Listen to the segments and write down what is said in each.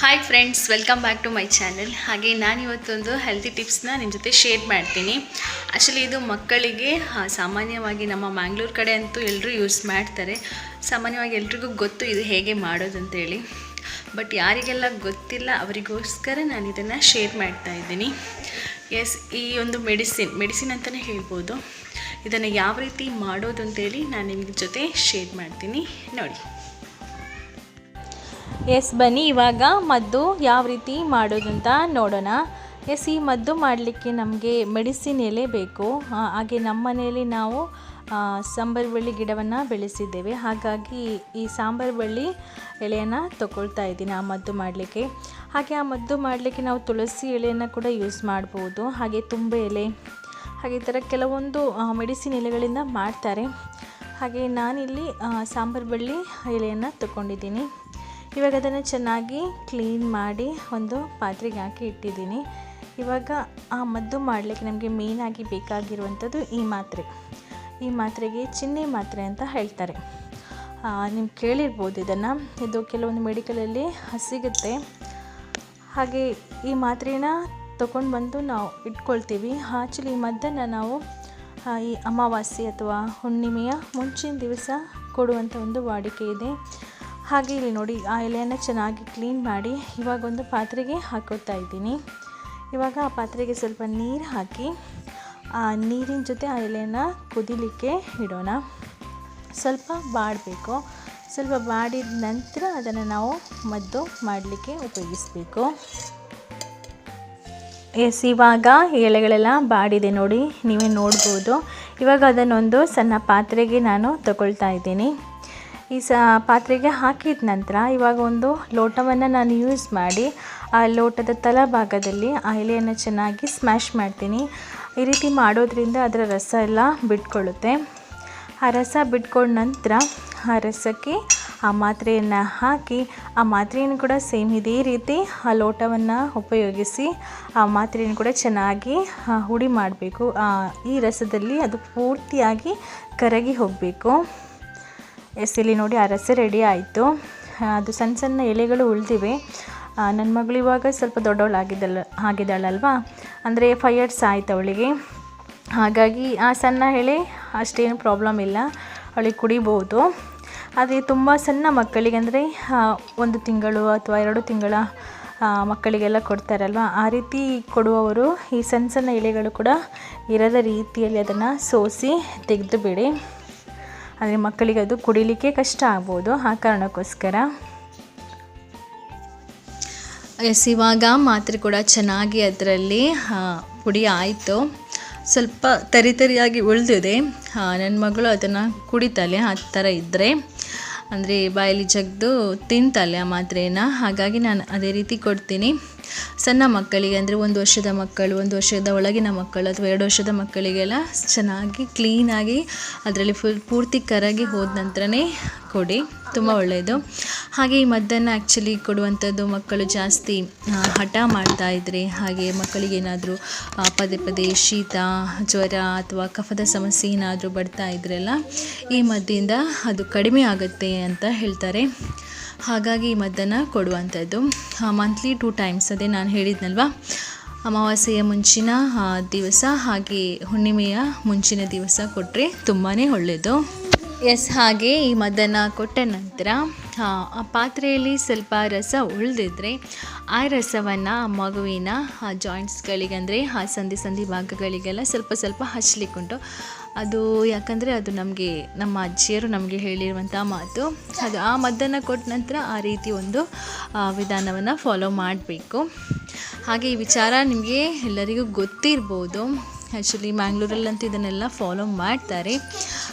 Hi friends welcome back to my channel ಹಾಗೆ ನಾನು ಇವತ್ತೊಂದು ಹೆಲ್ತಿ ಟಿಪ್ಸ್ನ ನಿಮ್ಮ ಜೊತೆ ಶೇರ್ ಮಾಡ್ತೀನಿ. ಆ್ಯಕ್ಚುಲಿ ಇದು ಮಕ್ಕಳಿಗೆ ಸಾಮಾನ್ಯವಾಗಿ ನಮ್ಮ ಮ್ಯಾಂಗ್ಳೂರು ಕಡೆ ಅಂತೂ ಎಲ್ಲರೂ ಯೂಸ್ ಮಾಡ್ತಾರೆ. ಸಾಮಾನ್ಯವಾಗಿ ಎಲ್ರಿಗೂ ಗೊತ್ತು ಇದು ಹೇಗೆ ಮಾಡೋದು ಅಂತೇಳಿ ಬಟ್ ಯಾರಿಗೆಲ್ಲ ಗೊತ್ತಿಲ್ಲ, ಅವರಿಗೋಸ್ಕರ ನಾನು ಇದನ್ನು ಶೇರ್ ಮಾಡ್ತಾ ಇದ್ದೀನಿ. ಎಸ್ ಈ ಒಂದು ಮೆಡಿಸಿನ್ ಮೆಡಿಸಿನ್ ಅಂತಲೇ ಹೇಳ್ಬೋದು. ಇದನ್ನು ಯಾವ ರೀತಿ ಮಾಡೋದು ಅಂತೇಳಿ ನಾನು ನಿಮ್ಮ ಜೊತೆ ಶೇರ್ ಮಾಡ್ತೀನಿ. ನೋಡಿ. ಎಸ್ ಬನ್ನಿ, ಇವಾಗ ಮದ್ದು ಯಾವ ರೀತಿ ಮಾಡೋದು ಅಂತ ನೋಡೋಣ. ಎಸ್, ಈ ಮದ್ದು ಮಾಡಲಿಕ್ಕೆ ನಮಗೆ ಮೆಡಿಸಿನ್ ಎಲೆ ಬೇಕು. ಹಾಗೆ ನಮ್ಮ ಮನೆಯಲ್ಲಿ ನಾವು ಸಾಂಬಾರ್ ಬಳ್ಳಿ ಗಿಡವನ್ನು ಬೆಳೆಸಿದ್ದೇವೆ. ಹಾಗಾಗಿ ಈ ಸಾಂಬಾರು ಬಳ್ಳಿ ಎಲೆಯನ್ನು ತಗೊಳ್ತಾ ಇದ್ದೀನಿ ಆ ಮದ್ದು ಮಾಡಲಿಕ್ಕೆ. ಹಾಗೆ ಆ ಮದ್ದು ಮಾಡಲಿಕ್ಕೆ ನಾವು ತುಳಸಿ ಎಲೆಯನ್ನು ಕೂಡ ಯೂಸ್ ಮಾಡ್ಬೋದು. ಹಾಗೆ ತುಂಬೆ ಎಲೆ, ಹಾಗೆ ಈ ಥರ ಕೆಲವೊಂದು ಮೆಡಿಸಿನ್ ಎಲೆಗಳಿಂದ ಮಾಡ್ತಾರೆ. ಹಾಗೆ ನಾನಿಲ್ಲಿ ಸಾಂಬಾರು ಬಳ್ಳಿ ಎಲೆಯನ್ನು ತಗೊಂಡಿದ್ದೀನಿ. ಇವಾಗ ಅದನ್ನು ಚೆನ್ನಾಗಿ ಕ್ಲೀನ್ ಮಾಡಿ ಒಂದು ಪಾತ್ರೆಗೆ ಹಾಕಿ ಇಟ್ಟಿದ್ದೀನಿ. ಇವಾಗ ಆ ಮದ್ದು ಮಾಡಲಿಕ್ಕೆ ನಮಗೆ ಮೇಯ್ನಾಗಿ ಬೇಕಾಗಿರುವಂಥದ್ದು ಈ ಮಾತ್ರೆ. ಈ ಮಾತ್ರೆಗೆ ಚಿನ್ನೆ ಮಾತ್ರೆ ಅಂತ ಹೇಳ್ತಾರೆ. ನೀವು ಕೇಳಿರ್ಬೋದು ಇದನ್ನು. ಇದು ಕೆಲವೊಂದು ಮೆಡಿಕಲಲ್ಲಿ ಸಿಗುತ್ತೆ. ಹಾಗೆ ಈ ಮಾತ್ರೆನ ತೊಗೊಂಡು ಬಂದು ನಾವು ಇಟ್ಕೊಳ್ತೀವಿ. ಆ್ಯಕ್ಚುಲಿ ಈ ಮದ್ದನ್ನು ನಾವು ಈ ಅಮಾವಾಸ್ಯೆ ಅಥವಾ ಹುಣ್ಣಿಮೆಯ ಮುಂಚಿನ ದಿವಸ ಕೊಡುವಂಥ ಒಂದು ವಾಡಿಕೆ ಇದೆ. ಹಾಗೆ ಇಲ್ಲಿ ನೋಡಿ, ಆ ಎಲೆಯನ್ನು ಚೆನ್ನಾಗಿ ಕ್ಲೀನ್ ಮಾಡಿ ಇವಾಗ ಒಂದು ಪಾತ್ರೆಗೆ ಹಾಕೋತಾ ಇದ್ದೀನಿ. ಇವಾಗ ಆ ಪಾತ್ರೆಗೆ ಸ್ವಲ್ಪ ನೀರು ಹಾಕಿ, ಆ ನೀರಿನ ಜೊತೆ ಆ ಎಲೆಯನ್ನು ಕುದಿಲಿಕ್ಕೆ ಇಡೋಣ. ಸ್ವಲ್ಪ ಬಾಡಬೇಕು. ಸ್ವಲ್ಪ ಬಾಡಿದ ನಂತರ ಅದನ್ನು ನಾವು ಮದ್ದು ಮಾಡಲಿಕ್ಕೆ ಉಪಯೋಗಿಸಬೇಕು. ಎಸ್, ಇವಾಗ ಎಲೆಗಳೆಲ್ಲ ಬಾಡಿದೆ ನೋಡಿ, ನೀವೇ ನೋಡ್ಬೋದು. ಇವಾಗ ಅದನ್ನೊಂದು ಸಣ್ಣ ಪಾತ್ರೆಗೆ ನಾನು ತಗೊಳ್ತಾ ಇದ್ದೀನಿ. ಈ ಸ, ಪಾತ್ರೆಗೆ ಹಾಕಿದ ನಂತರ ಇವಾಗ ಒಂದು ಲೋಟವನ್ನು ನಾನು ಯೂಸ್ ಮಾಡಿ, ಆ ಲೋಟದ ತಳಭಾಗದಲ್ಲಿ ಆ ಎಲೆಯನ್ನು ಚೆನ್ನಾಗಿ ಸ್ಮ್ಯಾಶ್ ಮಾಡ್ತೀನಿ. ಈ ರೀತಿ ಮಾಡೋದ್ರಿಂದ ಅದರ ರಸ ಎಲ್ಲ ಬಿಟ್ಕೊಳ್ಳುತ್ತೆ. ಆ ರಸ ಬಿಟ್ಕೊಂಡ ನಂತರ ಆ ರಸಕ್ಕೆ ಆ ಮಾತ್ರೆಯನ್ನು ಹಾಕಿ, ಆ ಮಾತ್ರೆಯನ್ನು ಕೂಡ ಸೇಮ್ ಇದೇ ರೀತಿ ಆ ಲೋಟವನ್ನು ಉಪಯೋಗಿಸಿ, ಆ ಮಾತ್ರೆಯನ್ನು ಕೂಡ ಚೆನ್ನಾಗಿ ಹುಡಿ ಮಾಡಬೇಕು. ಈ ರಸದಲ್ಲಿ ಅದು ಪೂರ್ತಿಯಾಗಿ ಕರಗಿ ಹೋಗಬೇಕು. ಎಸ್, ಇಲ್ಲಿ ನೋಡಿ ಅರಸೆ ರಸ ರೆಡಿ ಆಯಿತು ಅದು ಸಣ್ಣ ಸಣ್ಣ ಎಲೆಗಳು ಉಳಿದಿವೆ. ನನ್ನ ಮಗಳು ಇವಾಗ ಸ್ವಲ್ಪ ದೊಡ್ಡವಳಾಗಿದ್ದಲ್ಲ ಆಗಿದ್ದಾಳಲ್ವಾ? ಅಂದರೆ ಫೈವ್ ಇಯರ್ಸ್ ಆಯಿತು ಅವಳಿಗೆ. ಹಾಗಾಗಿ ಆ ಸಣ್ಣ ಎಲೆ ಅಷ್ಟೇನು ಪ್ರಾಬ್ಲಮ್ ಇಲ್ಲ. ಅವಳಿಗೆ ಕುಡಿಬೋದು. ಆದರೆ ತುಂಬ ಸಣ್ಣ ಮಕ್ಕಳಿಗೆ ಅಂದರೆ ಒಂದು ತಿಂಗಳು ಅಥವಾ ಎರಡು ತಿಂಗಳ ಮಕ್ಕಳಿಗೆಲ್ಲ ಕೊಡ್ತಾರಲ್ವ? ಆ ರೀತಿ ಕೊಡುವವರು ಈ ಸಣ್ಣ ಸಣ್ಣ ಎಲೆಗಳು ಕೂಡ ಇರದ ರೀತಿಯಲ್ಲಿ ಅದನ್ನು ಸೋಸಿ ತೆಗೆದು ಬಿಡಿ. ಅಂದರೆ ಮಕ್ಕಳಿಗೆ ಅದು ಕುಡಿಲಿಕ್ಕೆ ಕಷ್ಟ ಆಗ್ಬೋದು. ಆ ಕಾರಣಕ್ಕೋಸ್ಕರ. ಎಸ್ ಇವಾಗ ಮಾತ್ರೆ ಕೂಡ ಚೆನ್ನಾಗಿ ಅದರಲ್ಲಿ ಪುಡಿ ಆಯಿತು. ಸ್ವಲ್ಪ ತರಿ ತರಿಯಾಗಿ ಉಳಿದಿದೆ. ನನ್ನ ಮಗಳು ಅದನ್ನು ಕುಡಿತಾಳೆ, ಆ ಥರ ಇದ್ದರೆ ಅಂದರೆ ಬಾಯಲ್ಲಿ ಜಗ್ದು ತಿಂತಾಳೆ ಆ ಮಾತ್ರೆನ. ಹಾಗಾಗಿ ನಾನು ಅದೇ ರೀತಿ ಕೊಡ್ತೀನಿ. ಸಣ್ಣ ಮಕ್ಕಳಿಗೆ ಅಂದರೆ ಒಂದು ವರ್ಷದ ಮಕ್ಕಳು, ಒಂದು ವರ್ಷದ ಒಳಗಿನ ಮಕ್ಕಳು ಅಥವಾ ಎರಡು ವರ್ಷದ ಮಕ್ಕಳಿಗೆಲ್ಲ ಚೆನ್ನಾಗಿ ಕ್ಲೀನಾಗಿ ಅದರಲ್ಲಿ ಫುಲ್ ಪೂರ್ತಿ ಕರಗಿ ಹೋದ ನಂತರನೇ ಕೊಡಿ. ತುಂಬ ಒಳ್ಳೆಯದು. ಹಾಗೆ ಈ ಮದ್ದನ್ನು ಆ್ಯಕ್ಚುಲಿ ಕೊಡುವಂಥದ್ದು ಮಕ್ಕಳು ಜಾಸ್ತಿ ಹಠ ಮಾಡ್ತಾ ಇದ್ದರೆ ಹಾಗೆ ಮಕ್ಕಳಿಗೆ ಏನಾದರೂ ಪದೇ ಪದೇ ಶೀತ, ಜ್ವರ ಅಥವಾ ಕಫದ ಸಮಸ್ಯೆ ಏನಾದರೂ ಬರ್ತಾ ಇದ್ರೆಲ್ಲ ಈ ಮದ್ದಿಂದ ಅದು ಕಡಿಮೆ ಆಗುತ್ತೆ ಅಂತ ಹೇಳ್ತಾರೆ. ಹಾಗಾಗಿ ಈ ಮದ್ದನ್ನು ಕೊಡುವಂಥದ್ದು. ಮಂತ್ಲಿ ಟೂ ಟೈಮ್ಸ್ ಅದೇ ನಾನು ಹೇಳಿದ್ನಲ್ವ? ಅಮಾವಾಸ್ಯೆಯ ಮುಂಚಿನ ದಿವಸ ಹಾಗೆ ಹುಣ್ಣಿಮೆಯ ಮುಂಚಿನ ದಿವಸ ಕೊಟ್ಟರೆ ತುಂಬಾ ಒಳ್ಳೆಯದು ಎಸ್ ಹಾಗೆ ಈ ಮದ್ದನ್ನು ಕೊಟ್ಟ ನಂತರ ಆ, ಪಾತ್ರೆಯಲ್ಲಿ ಸ್ವಲ್ಪ ರಸ ಉಳಿದಿದ್ರೆ ಆ ರಸವನ್ನು ಆ ಮಗುವಿನ ಆ ಜಾಯಿಂಟ್ಸ್ಗಳಿಗೆ ಅಂದರೆ ಆ ಸಂಧಿ ಸಂಧಿ ಭಾಗಗಳಿಗೆಲ್ಲ ಸ್ವಲ್ಪ ಸ್ವಲ್ಪ ಹಚ್ಚಲಿಕ್ಕುಂಟು ಅದು ಯಾಕಂದರೆ ಅದು ನಮಗೆ ನಮ್ಮ ಅಜ್ಜಿಯರು ನಮಗೆ ಹೇಳಿರುವಂಥ ಮಾತು. ಅದು ಆ ಮದ್ದನ್ನು ಕೊಟ್ಟ ನಂತರ ಆ ರೀತಿ ಒಂದು ವಿಧಾನವನ್ನು ಫಾಲೋ ಮಾಡಬೇಕು. ಹಾಗೆ ಈ ವಿಚಾರ ನಿಮಗೆ ಎಲ್ಲರಿಗೂ ಗೊತ್ತಿರ್ಬೋದು. ಆ್ಯಕ್ಚುಲಿ ಮ್ಯಾಂಗ್ಳೂರಲ್ಲಂತೂ ಇದನ್ನೆಲ್ಲ ಫಾಲೋ ಮಾಡ್ತಾರೆ.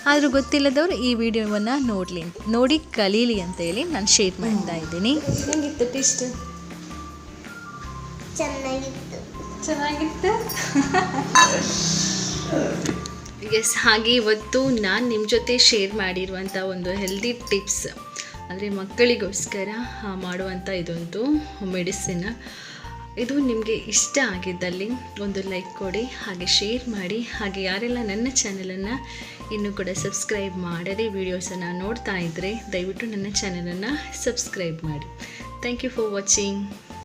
ಆದರೂ ಗೊತ್ತಿಲ್ಲದವರು ಈ ವಿಡಿಯೋವನ್ನು ನೋಡಲಿ ನೋಡಿ ಕಲೀಲಿ ಅಂತ ಹೇಳಿ ನಾನು ಶೇರ್ ಮಾಡ್ತಾ ಇದ್ದೀನಿ. ಹೆಂಗಿತ್ತು ಟೇಸ್ಟ್ ಚೆನ್ನಾಗಿತ್ತು. ಚೆನ್ನಾಗಿತ್ತು? ಎಸ್ ಹಾಗೆ ಇವತ್ತು ನಾನು ನಿಮ್ಮ ಜೊತೆ ಶೇರ್ ಮಾಡಿರುವಂಥ ಒಂದು ಹೆಲ್ದಿ ಟಿಪ್ಸ್ ಅಂದರೆ ಮಕ್ಕಳಿಗೋಸ್ಕರ ಮಾಡುವಂಥ ಇದೊಂದು ಮೆಡಿಸಿನ್ ಇದು ನಿಮಗೆ ಇಷ್ಟ ಆಗಿದ್ದಲ್ಲಿ ಒಂದು ಲೈಕ್ ಕೊಡಿ, ಹಾಗೆ ಶೇರ್ ಮಾಡಿ, ಹಾಗೆ ಯಾರೆಲ್ಲ ನನ್ನ ಚಾನಲನ್ನು ಇನ್ನೂ ಕೂಡ ಸಬ್ಸ್ಕ್ರೈಬ್ ಮಾಡದೆ ವೀಡಿಯೋಸನ್ನು ನೋಡ್ತಾ ಇದ್ದರೆ ದಯವಿಟ್ಟು ನನ್ನ ಚಾನಲನ್ನು ಸಬ್ಸ್ಕ್ರೈಬ್ ಮಾಡಿ. Thank you for watching